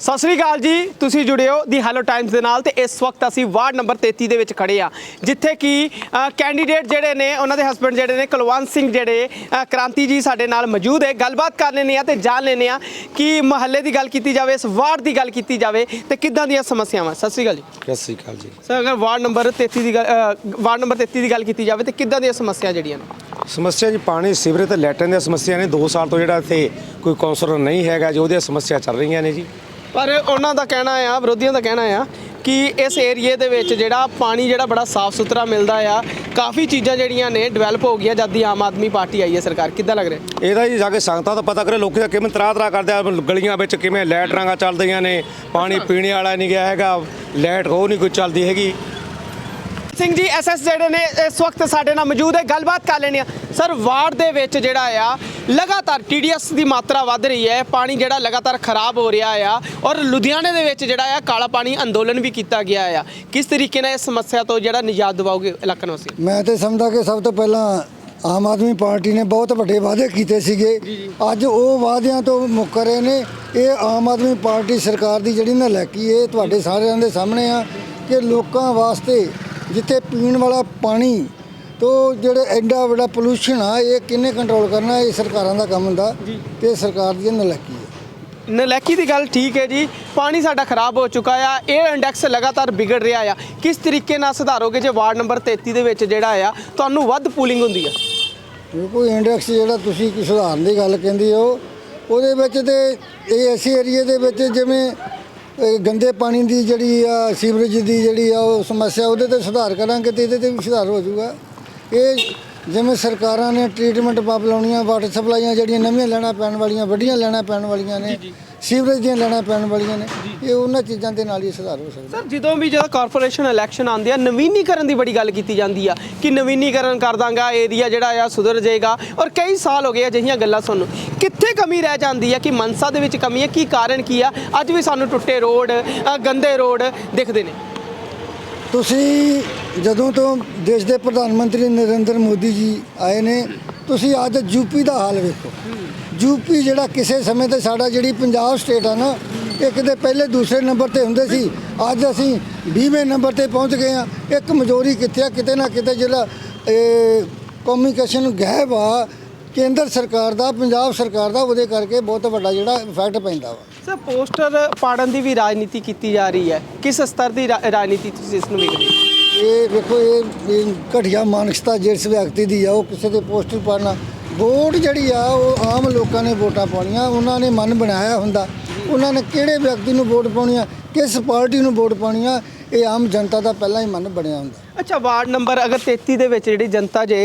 ਸਤਿ ਸ੍ਰੀ ਅਕਾਲ ਜੀ ਤੁਸੀਂ ਜੁੜੇ ਹੋ ਦੀ ਹੈਲੋ ਟਾਈਮਸ ਦੇ ਨਾਲ ਤੇ ਇਸ ਵਕਤ ਅਸੀਂ ਵਾਰਡ ਨੰਬਰ 33 ਦੇ ਵਿੱਚ ਖੜੇ ਆ ਜਿੱਥੇ ਕਿ ਕੈਂਡੀਡੇਟ ਜਿਹੜੇ ਨੇ ਉਹਨਾਂ ਦੇ ਹਸਬੰਡ ਜਿਹੜੇ ਨੇ ਕੁਲਵੰਤ ਸਿੰਘ ਜਿਹੜੇ ਕ੍ਰਾਂਤੀ ਜੀ ਸਾਡੇ ਨਾਲ ਮੌਜੂਦ ਹੈ। ਗੱਲਬਾਤ ਕਰ ਲੈਂਦੇ ਆ ਤੇ ਜਾਣ ਲੈਂਦੇ ਆ ਕਿ ਮਹੱਲੇ ਦੀ ਗੱਲ ਕੀਤੀ ਜਾਵੇ ਇਸ ਵਾਰਡ ਦੀ ਗੱਲ ਕੀਤੀ ਜਾਵੇ ਤੇ ਕਿੱਦਾਂ ਦੀਆਂ ਸਮੱਸਿਆਵਾਂ? ਸਤਿ ਸ੍ਰੀ ਅਕਾਲ ਜੀ। ਸਤਿ ਸ਼੍ਰੀ ਅਕਾਲ ਜੀ। ਸਰ ਅਗਰ ਵਾਰਡ ਨੰਬਰ 33 ਦੀ ਵਾਰਡ ਨੰਬਰ 33 ਦੀ ਗੱਲ ਕੀਤੀ ਜਾਵੇ ਤੇ ਕਿੱਦਾਂ ਦੀਆਂ ਸਮੱਸਿਆ ਜਿਹੜੀਆਂ ਨੇ? ਸਮੱਸਿਆ ਜੀ ਪਾਣੀ ਸੀਵਰੇਜ ਤੇ ਲੈਟਰਨ ਦੀਆਂ ਸਮੱਸਿਆ ਨੇ। 2 ਸਾਲ ਤੋਂ ਜਿਹੜਾ ਇੱਥੇ ਕੋਈ ਕੌਂਸਲਰ ਨਹੀਂ ਹੈਗਾ ਜੀ ਉਹਦੀਆਂ ਸਮੱਸਿਆ ਚੱਲ ਰਹੀਆਂ ਨੇ ਜੀ। ਪਰ ਉਹਨਾਂ ਦਾ ਕਹਿਣਾ ਆ ਵਿਰੋਧੀਆਂ ਦਾ ਕਹਿਣਾ ਆ ਕਿ ਇਸ ਏਰੀਏ ਦੇ ਵਿੱਚ ਜਿਹੜਾ ਪਾਣੀ ਜਿਹੜਾ ਬੜਾ ਸਾਫ਼ ਸੁਥਰਾ ਮਿਲਦਾ ਆ ਕਾਫੀ ਚੀਜ਼ਾਂ ਜਿਹੜੀਆਂ ਨੇ ਡਿਵੈਲਪ ਹੋ ਗਈਆਂ ਜਦ ਦੀ ਆਮ ਆਦਮੀ ਪਾਰਟੀ ਆਈ ਹੈ ਸਰਕਾਰ। ਕਿੱਦਾਂ ਲੱਗ ਰਿਹਾ? ਇਹਦਾ ਜੀ ਜਾ ਕੇ ਸੰਗਤਾਂ ਤੋਂ ਪਤਾ ਕਰੇ ਲੋਕੀ ਤਾਂ ਕਿਵੇਂ ਤਰਾ ਤਰਾ ਕਰਦੇ ਆ ਗਲੀਆਂ ਵਿੱਚ ਕਿਵੇਂ ਲਾਈਟ ਰਾਂਗਾ ਚੱਲਦੀਆਂ ਨੇ ਪਾਣੀ ਪੀਣੇ ਵਾਲਾ ਨਹੀਂ ਗਿਆ ਹੈਗਾ ਲਾਈਟ ਉਹ ਨਹੀਂ ਕੋਈ ਚੱਲਦੀ ਹੈਗੀ। ਸਿੰਘ ਜੀ ਐਸਐਸ ਜਿਹੜੇ ਨੇ ਇਸ ਵਕਤ ਸਾਡੇ ਨਾਲ ਮੌਜੂਦ ਹੈ ਗੱਲਬਾਤ ਕਰ ਲੈਣੀ ਆ ਸਰ ਵਾਰਡ ਦੇ ਵਿੱਚ ਜਿਹੜਾ ਆ ਲਗਾਤਾਰ ਟੀਡੀਐਸ ਦੀ ਮਾਤਰਾ ਵੱਧ ਰਹੀ ਹੈ। ਪਾਣੀ ਜਿਹੜਾ ਲਗਾਤਾਰ ਖਰਾਬ ਹੋ ਰਿਹਾ ਆ ਔਰ ਲੁਧਿਆਣੇ ਦੇ ਵਿੱਚ ਜਿਹੜਾ ਆ ਕਾਲਾ ਪਾਣੀ ਅੰਦੋਲਨ ਵੀ ਕੀਤਾ ਗਿਆ ਆ। ਕਿਸ ਤਰੀਕੇ ਨਾਲ ਇਸ ਸਮੱਸਿਆ ਤੋਂ ਜਿਹੜਾ ਨਿਜਾਤ ਦਿਵਾਓਗੇ ਇਲਾਕਾ ਨਿਵਾਸੀ? ਮੈਂ ਤੇ ਸਮਝਦਾ ਕਿ ਸਭ ਤੋਂ ਪਹਿਲਾਂ ਆਮ ਆਦਮੀ ਪਾਰਟੀ ਨੇ ਬਹੁਤ ਵੱਡੇ ਵਾਅਦੇ ਕੀਤੇ ਸੀਗੇ। ਅੱਜ ਉਹ ਵਾਅਦਿਆਂ ਤੋਂ ਮੁੱਕਰ ਰਹੇ ਨੇ। ਇਹ ਆਮ ਆਦਮੀ ਪਾਰਟੀ ਸਰਕਾਰ ਦੀ ਜਿਹੜੀ ਨਲਾਇਕੀ ਹੈ ਤੁਹਾਡੇ ਸਾਰਿਆਂ ਦੇ ਸਾਹਮਣੇ ਆ ਕਿ ਲੋਕਾਂ ਵਾਸਤੇ ਜਿੱਥੇ ਪੀਣ ਵਾਲਾ ਪਾਣੀ ਤੋਂ ਜਿਹੜੇ ਐਡਾ ਵੱਡਾ ਪੋਲੂਸ਼ਨ ਆ ਇਹ ਕਿੰਨੇ ਕੰਟਰੋਲ ਕਰਨਾ? ਇਹ ਸਰਕਾਰਾਂ ਦਾ ਕੰਮ ਹੁੰਦਾ ਤੇ ਸਰਕਾਰ ਦੀ ਨਲਾਇਕੀ ਹੈ ਨਲੈਕੀ ਦੀ ਗੱਲ ਠੀਕ ਹੈ ਜੀ। ਪਾਣੀ ਸਾਡਾ ਖਰਾਬ ਹੋ ਚੁੱਕਾ ਆ। ਇਹ ਇੰਡੈਕਸ ਲਗਾਤਾਰ ਵਿਗੜ ਰਿਹਾ ਆ। ਕਿਸ ਤਰੀਕੇ ਨਾਲ ਸੁਧਾਰੋਗੇ ਜੇ ਵਾਰਡ ਨੰਬਰ 33 ਦੇ ਵਿੱਚ ਜਿਹੜਾ ਆ ਤੁਹਾਨੂੰ ਵੱਧ ਪੂਲਿੰਗ ਹੁੰਦੀ ਆ? ਕੋਈ ਇੰਡੈਕਸ ਜਿਹੜਾ ਤੁਸੀਂ ਕੀ ਸੁਧਾਰਨ ਦੀ ਗੱਲ ਕਹਿੰਦੀ ਹੋ ਉਹਦੇ ਵਿੱਚ ਤੇ ਇਹ ਐਸੀ ਏਰੀਏ ਦੇ ਵਿੱਚ ਜਿਵੇਂ ਗੰਦੇ ਪਾਣੀ ਦੀ ਜਿਹੜੀ ਆ ਸੀਵਰੇਜ ਦੀ ਜਿਹੜੀ ਆ ਉਹ ਸਮੱਸਿਆ ਉਹਦੇ ਤੇ ਸੁਧਾਰ ਕਰਾਂਗੇ ਤੇ ਇਹਦੇ ਤੇ ਵੀ ਸੁਧਾਰ ਹੋ ਜਾਊਗਾ। ਇਹ ਜਿਵੇਂ ਸਰਕਾਰਾਂ ਨੇ ਟ੍ਰੀਟਮੈਂਟ ਪੰਪ ਲਾਉਣੀਆਂ ਵਾਟਰ ਸਪਲਾਈਆਂ ਜਿਹੜੀਆਂ ਨਵੀਆਂ ਲੈਣਾ ਪੈਣ ਵਾਲੀਆਂ ਵੱਡੀਆਂ ਲੈਣਾ ਪੈਣ ਵਾਲੀਆਂ ਨੇ ਸੀਵਰੇਜ ਦੀਆਂ ਲੈਣਾ ਪੈਣ ਵਾਲੀਆਂ ਨੇ ਇਹ ਉਹਨਾਂ ਚੀਜ਼ਾਂ ਦੇ ਨਾਲ ਹੀ ਸੁਧਾਰ ਹੋ ਸਕਦਾ। ਸਰ ਜਦੋਂ ਵੀ ਜਦੋਂ ਕਾਰਪੋਰੇਸ਼ਨ ਇਲੈਕਸ਼ਨ ਆਉਂਦੇ ਆ ਨਵੀਨੀਕਰਨ ਦੀ ਬੜੀ ਗੱਲ ਕੀਤੀ ਜਾਂਦੀ ਆ ਕਿ ਨਵੀਨੀਕਰਨ ਕਰ ਦਾਂਗਾ ਏਰੀਆ ਜਿਹੜਾ ਆ ਸੁਧਰ ਜਾਏਗਾ। ਔਰ ਕਈ ਸਾਲ ਹੋ ਗਏ ਅਜਿਹੀਆਂ ਗੱਲਾਂ ਸੁਣਨ ਕਿੱਥੇ ਕਮੀ ਰਹਿ ਜਾਂਦੀ ਆ ਕਿ ਮਨਸਾ ਦੇ ਵਿੱਚ ਕਮੀ ਹੈ ਕੀ ਕਾਰਨ ਕੀ ਆ? ਅੱਜ ਵੀ ਸਾਨੂੰ ਟੁੱਟੇ ਰੋਡ ਗੰਦੇ ਰੋਡ ਦਿਖਦੇ ਨੇ। ਤੁਸੀਂ ਜਦੋਂ ਤੋਂ ਦੇਸ਼ ਦੇ ਪ੍ਰਧਾਨ ਮੰਤਰੀ ਨਰਿੰਦਰ ਮੋਦੀ ਜੀ ਆਏ ਨੇ, ਤੁਸੀਂ ਅੱਜ ਯੂਪੀ ਦਾ ਹਾਲ ਵੇਖੋ। ਯੂਪੀ ਜਿਹੜਾ ਕਿਸੇ ਸਮੇਂ ਤੇ ਸਾਡਾ ਜਿਹੜੀ ਪੰਜਾਬ ਸਟੇਟ ਆ ਨਾ, ਇੱਕ ਕਿਤੇ ਪਹਿਲੇ ਦੂਸਰੇ ਨੰਬਰ ਤੇ ਹੁੰਦੇ ਸੀ। ਅੱਜ ਅਸੀਂ 20ਵੇਂ ਨੰਬਰ ਤੇ ਪਹੁੰਚ ਗਏ ਆ ਇੱਕ ਮਜੋਰੀ ਕਿੱਥੇ ਆ, ਕਿਤੇ ਨਾ ਕਿਤੇ ਜਿਹੜਾ, ਇਹ ਕਮਿਊਨੀਕੇਸ਼ਨ ਗੈਪ ਆ। ਕੇਂਦਰ ਸਰਕਾਰ ਦਾ, ਪੰਜਾਬ ਸਰਕਾਰ ਦਾ, ਉਹਦੇ ਕਰਕੇ ਬਹੁਤ ਵੱਡਾ ਜਿਹੜਾ ਇਫੈਕਟ ਪੈਂਦਾ ਵਾ। ਸਰ, ਪੋਸਟਰ ਪਾੜਨ ਦੀ ਵੀ ਰਾਜਨੀਤੀ ਕੀਤੀ ਜਾ ਰਹੀ ਹੈ। ਕਿਸ ਸਤਰ ਦੀ ਰਾਜਨੀਤੀ ਤੁਸੀਂ ਇਸ ਨੂੰ ਵੇਖਦੇ ਹੋ? ਇਹ ਵੇਖੋ ਇਹ ਘਟੀਆ ਮਾਨਸਿਕਤਾ ਜਿਸ ਵਿਅਕਤੀ ਦੀ ਆ ਉਹ ਕਿਸੇ ਦੇ ਪੋਸਟਰ ਪਾਣਾ ਵੋਟ ਜਿਹੜੀ ਆ ਉਹ ਆਮ ਲੋਕਾਂ ਨੇ ਵੋਟਾਂ ਪਾਉਣੀਆਂ ਉਹਨਾਂ ਨੇ ਮਨ ਬਣਾਇਆ ਹੁੰਦਾ। ਉਹਨਾਂ ਨੇ ਕਿਹੜੇ ਵਿਅਕਤੀ ਨੂੰ ਵੋਟ ਪਾਉਣੀ ਆ ਕਿਸ ਪਾਰਟੀ ਨੂੰ ਵੋਟ ਪਾਉਣੀ ਆ ਇਹ ਆਮ ਜਨਤਾ ਦਾ ਪਹਿਲਾਂ ਹੀ ਮਨ ਬਣਿਆ ਹੁੰਦਾ। ਅੱਛਾ ਵਾਰਡ ਨੰਬਰ ਅਗਰ 33 ਦੇ ਵਿੱਚ ਜਿਹੜੀ ਜਨਤਾ ਜੇ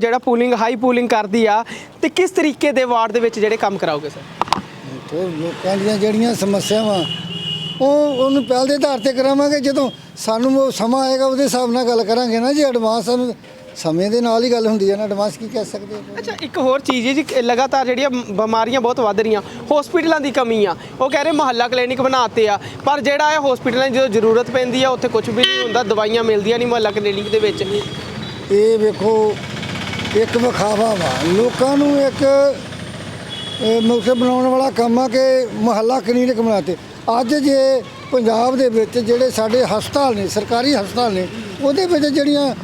ਜਿਹੜਾ ਪੂਲਿੰਗ ਹਾਈ ਪੂਲਿੰਗ ਕਰਦੀ ਆ ਤੇ ਕਿਸ ਤਰੀਕੇ ਦੇ ਵਾਰਡ ਦੇ ਵਿੱਚ ਜਿਹੜੇ ਕੰਮ ਕਰਾਓਗੇ ਸਰ? ਲੋਕਾਂ ਦੀਆਂ ਜਿਹੜੀਆਂ ਸਮੱਸਿਆਵਾਂ ਉਹ ਉਹਨੂੰ ਪਹਿਲ ਦੇ ਆਧਾਰ ਤੇ ਕਰਾਵਾਂਗੇ ਜਦੋਂ ਸਾਨੂੰ ਉਹ ਸਮਾਂ ਆਏਗਾ ਉਹਦੇ ਹਿਸਾਬ ਨਾਲ ਗੱਲ ਕਰਾਂਗੇ ਨਾ ਜੀ ਐਡਵਾਂਸ ਸਾਨੂੰ ਸਮੇਂ ਦੇ ਨਾਲ ਹੀ ਗੱਲ ਹੁੰਦੀ ਹੈ ਨਾ ਐਡਵਾਂਸ ਕੀ ਕਹਿ ਸਕਦੇ ਆਪਾਂ ਅੱਛਾ ਇੱਕ ਹੋਰ ਚੀਜ਼ ਹੈ ਜੀ ਲਗਾਤਾਰ ਜਿਹੜੀਆਂ ਬਿਮਾਰੀਆਂ ਬਹੁਤ ਵੱਧ ਰਹੀਆਂ ਹਸਪੀਟਲਾਂ ਦੀ ਕਮੀ ਆ। ਉਹ ਕਹਿ ਰਹੇ ਮਹੱਲਾ ਕਲੀਨਿਕ ਬਣਾਤੇ ਆ ਪਰ ਜਿਹੜਾ ਹੈ ਹਸਪੀਟਲਾਂ ਜਦੋਂ ਜ਼ਰੂਰਤ ਪੈਂਦੀ ਆ ਉੱਥੇ ਕੁਝ ਵੀ ਨਹੀਂ ਹੁੰਦਾ ਦਵਾਈਆਂ ਮਿਲਦੀਆਂ ਨਹੀਂ ਮਹੱਲਾ ਕਲੀਨਿਕ ਦੇ ਵਿੱਚ। ਇਹ ਵੇਖੋ ਇੱਕ ਵਿਖਾਵਾ ਵਾ ਲੋਕਾਂ ਨੂੰ ਇੱਕ ਮੁਕਤ ਬਣਾਉਣ ਵਾਲਾ ਕੰਮ ਆ ਕਿ ਮੁਹੱਲਾ ਕਲੀਨਿਕ ਬਣਾਤੇ। ਅੱਜ ਜੇ ਪੰਜਾਬ ਦੇ ਵਿੱਚ ਜਿਹੜੇ ਸਾਡੇ ਹਸਪਤਾਲ ਨੇ, ਸਰਕਾਰੀ ਹਸਪਤਾਲ ਨੇ, ਉਹਦੇ ਵਿੱਚ ਜਿਹੜੀਆਂ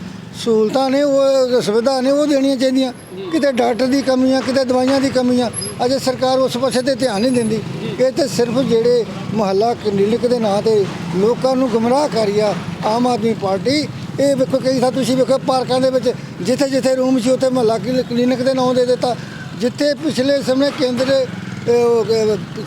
ਸਹੂਲਤਾਂ ਨੇ, ਉਹ ਸੁਵਿਧਾ ਨੇ, ਉਹ ਦੇਣੀਆਂ ਚਾਹੀਦੀਆਂ। ਕਿਤੇ ਡਾਕਟਰ ਦੀ ਕਮੀ ਆ, ਕਿਤੇ ਦਵਾਈਆਂ ਦੀ ਕਮੀ ਆ, ਅਜੇ ਸਰਕਾਰ ਉਸ ਪਾਸੇ ਤੇ ਧਿਆਨ ਨਹੀਂ ਦਿੰਦੀ। ਇਹ ਤੇ ਸਿਰਫ ਜਿਹੜੇ ਮੁਹੱਲਾ ਕਲੀਨਿਕ ਦੇ ਨਾਂ ਤੇ ਲੋਕਾਂ ਨੂੰ ਗੁੰਮਰਾਹ ਕਰੀ ਆ, ਆਮ ਆਦਮੀ ਪਾਰਟੀ, ਇਹ ਵੇਖੋ ਕਈ ਥਾਂ ਤੁਸੀਂ ਵੇਖੋ ਪਾਰਕਾਂ ਦੇ ਵਿੱਚ, ਜਿੱਥੇ ਜਿੱਥੇ ਰੂਮ ਸੀ, ਉੱਥੇ ਮੁਹੱਲਾ ਕਲੀ- ਕਲੀਨਿਕ ਦੇ ਨਾਂ ਦੇ ਦਿੱਤਾ। ਜਿੱਥੇ ਪਿਛਲੇ ਸਮੇਂ ਕੇਂਦਰ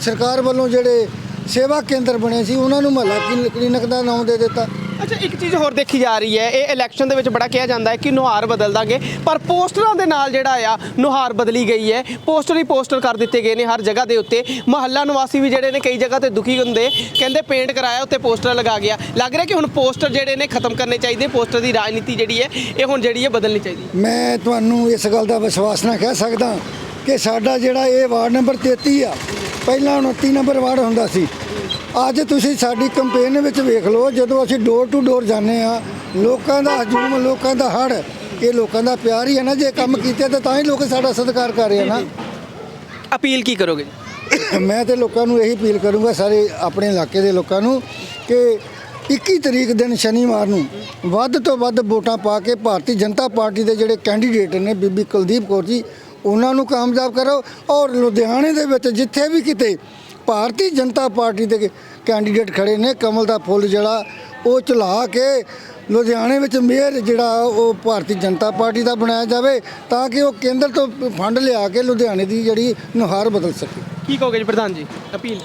ਸਰਕਾਰ ਵੱਲੋਂ ਜਿਹੜੇ ਸੇਵਾ ਕੇਂਦਰ ਬਣੇ ਸੀ ਉਹਨਾਂ ਨੂੰ ਮੁਹੱਲਾ ਕਲੀ- ਕਲੀਨਿਕ ਦਾ ਨਾਮ ਦੇ ਦਿੱਤਾ। ਅੱਛਾ ਇੱਕ ਚੀਜ਼ ਹੋਰ ਦੇਖੀ ਜਾ ਰਹੀ ਹੈ ਇਹ ਇਲੈਕਸ਼ਨ ਦੇ ਵਿੱਚ ਬੜਾ ਕਿਹਾ ਜਾਂਦਾ ਹੈ ਕਿ ਨੁਹਾਰ ਬਦਲ ਦਾਂਗੇ ਪਰ ਪੋਸਟਰਾਂ ਦੇ ਨਾਲ ਜਿਹੜਾ ਆ ਨੁਹਾਰ ਬਦਲੀ ਗਈ ਹੈ। ਪੋਸਟਰ ਹੀ ਪੋਸਟਰ ਕਰ ਦਿੱਤੇ ਗਏ ਨੇ ਹਰ ਜਗ੍ਹਾ ਦੇ ਉੱਤੇ। ਮਹੱਲਾ ਨਿਵਾਸੀ ਵੀ ਜਿਹੜੇ ਨੇ ਕਈ ਜਗ੍ਹਾ ਤੇ ਦੁਖੀ ਹੁੰਦੇ ਕਹਿੰਦੇ ਪੇਂਟ ਕਰਾਇਆ ਉੱਤੇ ਪੋਸਟਰ ਲਗਾ ਗਿਆ। ਲੱਗ ਰਿਹਾ ਕਿ ਹੁਣ ਪੋਸਟਰ ਜਿਹੜੇ ਨੇ ਖਤਮ ਕਰਨੇ ਚਾਹੀਦੇ ਪੋਸਟਰ ਦੀ ਰਾਜਨੀਤੀ ਜਿਹੜੀ ਹੈ ਇਹ ਹੁਣ ਜਿਹੜੀ ਹੈ ਬਦਲਣੀ ਚਾਹੀਦੀ ਮੈਂ ਤੁਹਾਨੂੰ ਇਸ ਗੱਲ ਦਾ ਵਿਸ਼ਵਾਸ ਨਾਲ ਕਹਿ ਸਕਦਾ ਕਿ ਸਾਡਾ ਜਿਹੜਾ ਇਹ ਵਾਰਡ ਨੰਬਰ 33 ਆ ਪਹਿਲਾਂ 29 ਨੰਬਰ ਵਾਰਡ ਹੁੰਦਾ ਸੀ। ਅੱਜ ਤੁਸੀਂ ਸਾਡੀ ਕੰਪੇਨ ਵਿੱਚ ਵੇਖ ਲਓ ਜਦੋਂ ਅਸੀਂ ਡੋਰ ਟੂ ਡੋਰ ਜਾਂਦੇ ਆ ਲੋਕਾਂ ਦਾ ਹਜੂਮ ਲੋਕਾਂ ਦਾ ਹੜ ਇਹ ਲੋਕਾਂ ਦਾ ਪਿਆਰ ਹੀ ਹੈ ਨਾ ਜੇ ਕੰਮ ਕੀਤੇ ਤਾਂ ਤਾਂ ਹੀ ਲੋਕ ਸਾਡਾ ਸਤਿਕਾਰ ਕਰ ਰਹੇ ਆ ਨਾ। ਅਪੀਲ ਕੀ ਕਰੋਗੇ? ਮੈਂ ਤੇ ਲੋਕਾਂ ਨੂੰ ਇਹੀ ਅਪੀਲ ਕਰੂੰਗਾ ਸਾਰੇ ਆਪਣੇ ਇਲਾਕੇ ਦੇ ਲੋਕਾਂ ਨੂੰ ਕਿ 21 ਤਰੀਕ ਦਿਨ ਸ਼ਨੀਵਾਰ ਨੂੰ ਵੱਧ ਤੋਂ ਵੱਧ ਵੋਟਾਂ ਪਾ ਕੇ ਭਾਰਤੀ ਜਨਤਾ ਪਾਰਟੀ ਦੇ ਜਿਹੜੇ ਕੈਂਡੀਡੇਟ ਨੇ ਬੀਬੀ ਕੁਲਦੀਪ ਕੌਰ ਜੀ ਉਹਨਾਂ ਨੂੰ ਕਾਮਯਾਬ ਕਰੋ ਔਰ ਲੁਧਿਆਣੇ ਦੇ ਵਿੱਚ ਜਿੱਥੇ ਵੀ ਕਿਤੇ ਭਾਰਤੀ ਜਨਤਾ ਪਾਰਟੀ ਦੇ ਕੈਂਡੀਡੇਟ ਖੜੇ ਨੇ, ਕਮਲ ਦਾ ਫੁੱਲ ਜਿਹੜਾ, ਉਹ ਚਲਾ ਕੇ ਲੁਧਿਆਣੇ ਵਿੱਚ ਮੇਅਰ ਜਿਹੜਾ ਉਹ ਭਾਰਤੀ ਜਨਤਾ ਪਾਰਟੀ ਦਾ ਬਣਾਇਆ ਜਾਵੇ ਤਾਂ ਕਿ ਉਹ ਕੇਂਦਰ ਤੋਂ ਫੰਡ ਲਿਆ ਕੇ ਲੁਧਿਆਣੇ ਦੀ ਜਿਹੜੀ ਨੁਹਾਰ ਬਦਲ ਸਕੇ। ਕੀ ਕਹੋਗੇ ਜੀ ਪ੍ਰਧਾਨ ਜੀ, ਅਪੀਲ?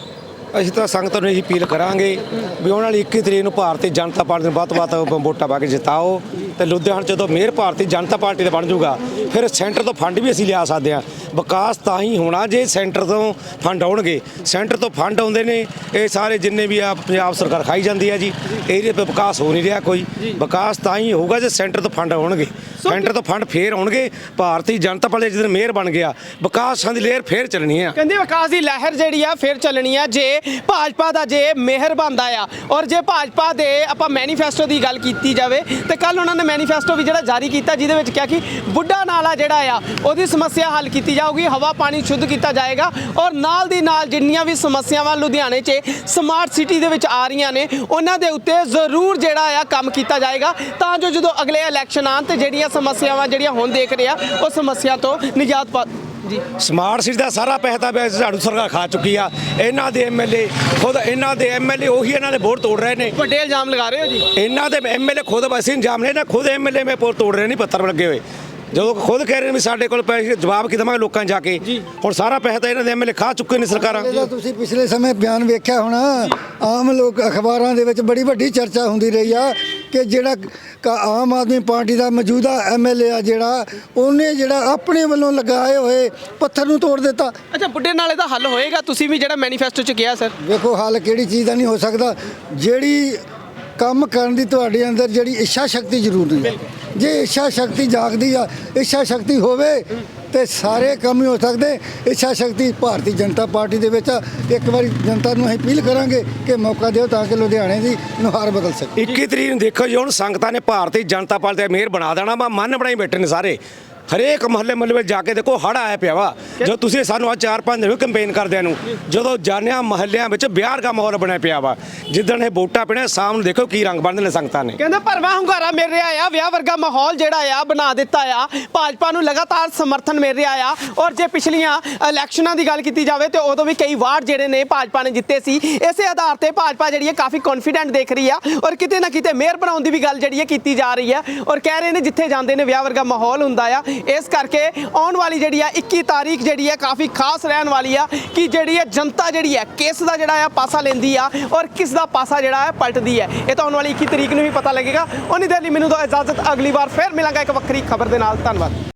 ਅਸੀਂ ਤਾਂ ਸੰਗਤ ਨੂੰ ਇਹੀ ਅਪੀਲ ਕਰਾਂਗੇ ਵੀ ਉਹਨਾਂ ਵਾਲੀ 21 ਤਰੀਕ ਨੂੰ ਭਾਰਤੀ ਜਨਤਾ ਪਾਰਟੀ ਨੂੰ ਵੱਧ ਤੋਂ ਵੱਧ ਵੋਟਾਂ ਪਾ ਕੇ ਜਿਤਾਓ ਤੇ ਲੁਧਿਆਣਾ ਜਦੋਂ ਮੇਅਰ ਭਾਰਤੀ ਜਨਤਾ ਪਾਰਟੀ ਦਾ ਬਣ ਜਾਊਗਾ ਫਿਰ ਸੈਂਟਰ ਤੋਂ ਫੰਡ ਵੀ ਅਸੀਂ ਲਿਆ ਸਕਦੇ ਹਾਂ। ਵਿਕਾਸ ਤਾਂ ਹੀ ਹੋਣਾ ਜੇ ਸੈਂਟਰ ਤੋਂ ਫੰਡ ਆਉਣਗੇ। ਸੈਂਟਰ ਤੋਂ ਫੰਡ ਆਉਂਦੇ ਨੇ ਇਹ ਸਾਰੇ ਜਿੰਨੇ ਵੀ ਆ ਪੰਜਾਬ ਸਰਕਾਰ ਖਾਈ ਜਾਂਦੀ ਹੈ ਜੀ ਇਹਦੇ ਤੇ ਵਿਕਾਸ ਹੋ ਨਹੀਂ ਰਿਹਾ ਕੋਈ। ਵਿਕਾਸ ਤਾਂ ਹੀ ਹੋਊਗਾ ਜੇ ਸੈਂਟਰ ਤੋਂ ਫੰਡ ਆਉਣਗੇ। ਸੈਂਟਰ ਤੋਂ ਫੰਡ ਫੇਰ ਆਉਣਗੇ ਭਾਰਤੀ ਜਨਤਾ ਪਾਰਟੀ ਜਦੋਂ ਮੇਅਰ ਬਣ ਗਿਆ ਵਿਕਾਸਾਂ ਦੀ ਲੇਅਰ ਫੇਰ ਚੱਲਣੀ ਆ। ਕਹਿੰਦੇ ਵਿਕਾਸ ਦੀ ਲਹਿਰ ਜਿਹੜੀ ਆ ਫਿਰ ਚੱਲਣੀ ਆ ਜੇ ਭਾਜਪਾ ਦਾ ਜੇ ਮਿਹਰ ਬਣਦਾ ਆ। ਔਰ ਜੇ ਭਾਜਪਾ ਦੇ ਆਪਾਂ ਮੈਨੀਫੈਸਟੋ ਦੀ ਗੱਲ ਕੀਤੀ ਜਾਵੇ, ਤੇ ਕੱਲ ਉਹਨਾਂ ਨੇ ਮੈਨੀਫੈਸਟੋ ਵੀ ਜਿਹੜਾ ਜਾਰੀ ਕੀਤਾ, ਜਿਹਦੇ ਵਿੱਚ ਕਿਹਾ ਕਿ ਬੁੱਢਾ ਨਾਲਾ ਜਿਹੜਾ ਆ, ਉਹਦੀ ਸਮੱਸਿਆ ਹੱਲ ਕੀਤੀ ਜਾਊਗੀ, ਹਵਾ ਪਾਣੀ ਸ਼ੁੱਧ ਕੀਤਾ ਜਾਏਗਾ। ਔਰ ਨਾਲ ਦੀ ਨਾਲ ਜਿੰਨੀਆਂ ਵੀ ਸਮੱਸਿਆਵਾਂ ਲੁਧਿਆਣੇ 'ਚ ਸਮਾਰਟ ਸਿਟੀ ਦੇ ਵਿੱਚ ਆ ਰਹੀਆਂ ਨੇ, ਉਹਨਾਂ ਦੇ ਉੱਤੇ ਜ਼ਰੂਰ ਜਿਹੜਾ ਆ ਕੰਮ ਕੀਤਾ ਜਾਏਗਾ। ਤਾਂ ਜੋ ਜਦੋਂ ਅਗਲੇ ਇਲੈਕਸ਼ਨ ਆਉਣ ਤੇ ਜਿਹੜੀਆਂ ਸਮੱਸਿਆਵਾਂ ਜਿਹੜੀਆਂ ਹੁਣ ਦੇਖ ਰਹੇ ਆ, ਉਹ ਸਮੱਸਿਆ ਤੋਂ ਨਿਜਾਤ ਪਾ ਜੀ। ਸਮਾਰਟ ਸਿਟੀ ਦਾ ਸਾਰਾ ਪੈਸਾ ਤਾਂ ਝਾੜੂ ਸਰਕਾਰ ਖਾ ਚੁੱਕੀ ਆ। ਇਹਨਾਂ ਦੇ ਐਮਐਲਏ ਖੁਦ ਇਹਨਾਂ ਦੇ ਐਮਐਲਏ ਉਹੀ ਇਹਨਾਂ ਦੇ ਵੋਟ ਤੋੜ ਰਹੇ ਨੇ। ਵੱਡੇ ਇਲਜ਼ਾਮ ਲਗਾ ਰਹੇ ਹੋ ਜੀ? ਇਹਨਾਂ ਦੇ ਐਮਐਲਏ ਖੁਦ ਵੈਸੇ ਇੰਜਾਮ ਨੇ ਨਾ ਖੁਦ ਐਮਐਲਏ ਮੇ ਪੋਰ ਤੋੜ ਰਹੇ ਨਹੀਂ ਪੱਤਰ ਲੱਗੇ ਹੋਏ। ਜਦੋਂ ਖੁਦ ਕਹਿ ਰਹੇ ਨੇ ਵੀ ਸਾਡੇ ਕੋਲ ਪੈਸੇ ਜਵਾਬ ਕੀ ਦੇਵਾਂਗੇ ਲੋਕਾਂ ਜਾ ਕੇ? ਹੁਣ ਸਾਰਾ ਪੈਸਾ ਤਾਂ ਇਹਨਾਂ ਦੇ ਐਮਐਲਏ ਖਾ ਚੁੱਕੇ ਨੇ ਸਰਕਾਰਾਂ। ਇਹਦਾ ਤੁਸੀਂ ਪਿਛਲੇ ਸਮੇਂ ਬਿਆਨ ਵੇਖਿਆ ਹੋਣਾ ਆਮ ਲੋਕ ਅਖਬਾਰਾਂ ਦੇ ਵਿੱਚ ਬੜੀ ਵੱਡੀ ਚਰਚਾ ਹੁੰਦੀ ਰਹੀ ਆ ਕਿ ਜਿਹੜਾ ਕ- ਆਮ ਆਦਮੀ ਪਾਰਟੀ ਦਾ ਮੌਜੂਦਾ ਐਮਐਲਏ ਆ ਜਿਹੜਾ ਉਹਨੇ ਜਿਹੜਾ ਆਪਣੇ ਵੱਲੋਂ ਲਗਾਏ ਹੋਏ ਪੱਥਰ ਨੂੰ ਤੋੜ ਦਿੱਤਾ। ਅੱਛਾ ਬੁੱਢੇ ਨਾਲੇ ਦਾ ਹੱਲ ਹੋਏਗਾ? ਤੁਸੀਂ ਵੀ ਜਿਹੜਾ ਮੈਨੀਫੈਸਟੋ ਚ ਕਿਹਾ ਸਰ। ਵੇਖੋ ਹਾਲ ਕਿਹੜੀ ਚੀਜ਼ ਦਾ ਨਹੀਂ ਹੋ ਸਕਦਾ। ਜਿਹੜੀ ਕੰਮ ਕਰਨ ਦੀ ਤੁਹਾਡੇ ਅੰਦਰ ਜਿਹੜੀ ਇੱਛਾ ਸ਼ਕਤੀ ਜ਼ਰੂਰੀ ਹੈ ਜੇ ਇੱਛਾ ਸ਼ਕਤੀ ਜਾਗਦੀ ਆ, ਇੱਛਾ ਸ਼ਕਤੀ ਹੋਵੇ ਤੇ ਸਾਰੇ ਕੰਮ ਹੀ ਹੋ ਸਕਦੇ। ਇੱਛਾ ਸ਼ਕਤੀ ਭਾਰਤੀ ਜਨਤਾ ਪਾਰਟੀ ਦੇ ਵਿੱਚ ਆ। ਇੱਕ ਵਾਰੀ ਜਨਤਾ ਨੂੰ ਅਸੀਂ ਅਪੀਲ ਕਰਾਂਗੇ ਕਿ ਮੌਕਾ ਦਿਓ ਤਾਂ ਕਿ ਲੁਧਿਆਣੇ ਦੀ ਨੁਹਾਰ ਬਦਲ ਸਕੇ। 21 ਤਰੀਕ ਨੂੰ ਦੇਖੋ ਜੀ, ਹੁਣ ਸੰਗਤਾਂ ਨੇ ਭਾਰਤੀ ਜਨਤਾ ਪਾਰਟੀ ਦਾ ਮੇਅਰ ਬਣਾ ਦੇਣਾ ਵਾ। ਮਨ ਬਣਾਈ ਬੈਠੇ ਨੇ ਸਾਰੇ। ਹਰੇਕ ਮਹੱਲੇ ਮਹੱਲੇ ਵਿੱਚ ਜਾ ਕੇ ਦੇਖੋ ਹੜ ਆਇਆ ਪਿਆ ਵਾ। ਜੋ ਤੁਸੀਂ ਸਾਨੂੰ ਆ ਚਾਰ ਪੰਜ ਦਿਨ ਕੰਪੇਨ ਕਰਦਿਆਂ ਨੂੰ ਜਦੋਂ ਜਾਣਿਆ ਮਹੱਲਿਆਂ ਵਿੱਚ ਵਿਆਹ ਦਾ ਮਾਹੌਲ ਬਣਿਆ ਪਿਆ ਵਾ ਜਿੱਦਣ ਇਹ ਵੋਟਾਂ ਪੈਣਾ ਸ਼ਾਮ ਨੂੰ ਦੇਖੋ ਕੀ ਰੰਗ ਬਣਦੇ ਨੇ ਸੰਗਤਾਂ ਨੇ। ਕਹਿੰਦੇ ਭਰਵਾਂ ਹੁੰਗਾਰਾ ਮਿਲ ਰਿਹਾ ਆ ਵਿਆਹ ਵਰਗਾ ਮਾਹੌਲ ਜਿਹੜਾ ਆ ਬਣਾ ਦਿੱਤਾ ਆ। ਭਾਜਪਾ ਨੂੰ ਲਗਾਤਾਰ ਸਮਰਥਨ ਮਿਲ ਰਿਹਾ ਆ। ਔਰ ਜੇ ਪਿਛਲੀਆਂ ਇਲੈਕਸ਼ਨਾਂ ਦੀ ਗੱਲ ਕੀਤੀ ਜਾਵੇ ਤੇ ਉਦੋਂ ਵੀ ਕਈ ਵਾਰ ਜਿਹੜੇ ਨੇ ਭਾਜਪਾ ਨੇ ਜਿੱਤੇ ਸੀ। ਇਸੇ ਆਧਾਰ ਤੇ ਭਾਜਪਾ ਜਿਹੜੀ ਹੈ ਕਾਫੀ ਕੌਨਫੀਡੈਂਟ ਦੇਖ ਰਹੀ ਆ ਔਰ ਕਿਤੇ ਨਾ ਕਿਤੇ ਮੇਅਰ ਬਣਾਉਣ ਦੀ ਵੀ ਗੱਲ ਜਿਹੜੀ ਹੈ ਕੀਤੀ ਜਾ ਰਹੀ ਹੈ। ਔਰ ਕਹਿ ਰਹੇ ਨੇ ਜਿੱਥੇ ਜਾਂਦੇ ਨੇ ਵਿਆਹ ਵਰਗਾ ਮਾਹੌਲ ਹੁੰਦਾ ਆ ਇਸ ਕਰਕੇ ਆਉਣ ਵਾਲੀ ਜਿਹੜੀ ਆ 21 ਤਾਰੀਖ ਜਿਹੜੀ ਹੈ ਕਾਫੀ ਖਾਸ ਰਹਿਣ ਵਾਲੀ ਆ ਕਿ ਜਿਹੜੀ ਹੈ ਜਨਤਾ ਜਿਹੜੀ ਹੈ ਕਿਸ ਦਾ ਜਿਹੜਾ ਆ ਪਾਸਾ ਲੈਂਦੀ ਆ ਔਰ ਕਿਸ ਦਾ ਪਾਸਾ ਜਿਹੜਾ ਆ ਪਲਟਦੀ ਹੈ ਇਹ ਤਾਂ ਆਉਣ ਵਾਲੀ 21 ਤਰੀਕ ਨੂੰ ਵੀ ਪਤਾ ਲੱਗੇਗਾ। ਉਨੀ ਦੇਰ ਲਈ ਮੈਨੂੰ ਤਾਂ ਇਜਾਜ਼ਤ। ਅਗਲੀ ਵਾਰ ਫੇਰ ਮਿਲਾਂਗਾ ਇੱਕ ਵੱਖਰੀ ਖਬਰ ਦੇ ਨਾਲ। ਧੰਨਵਾਦ।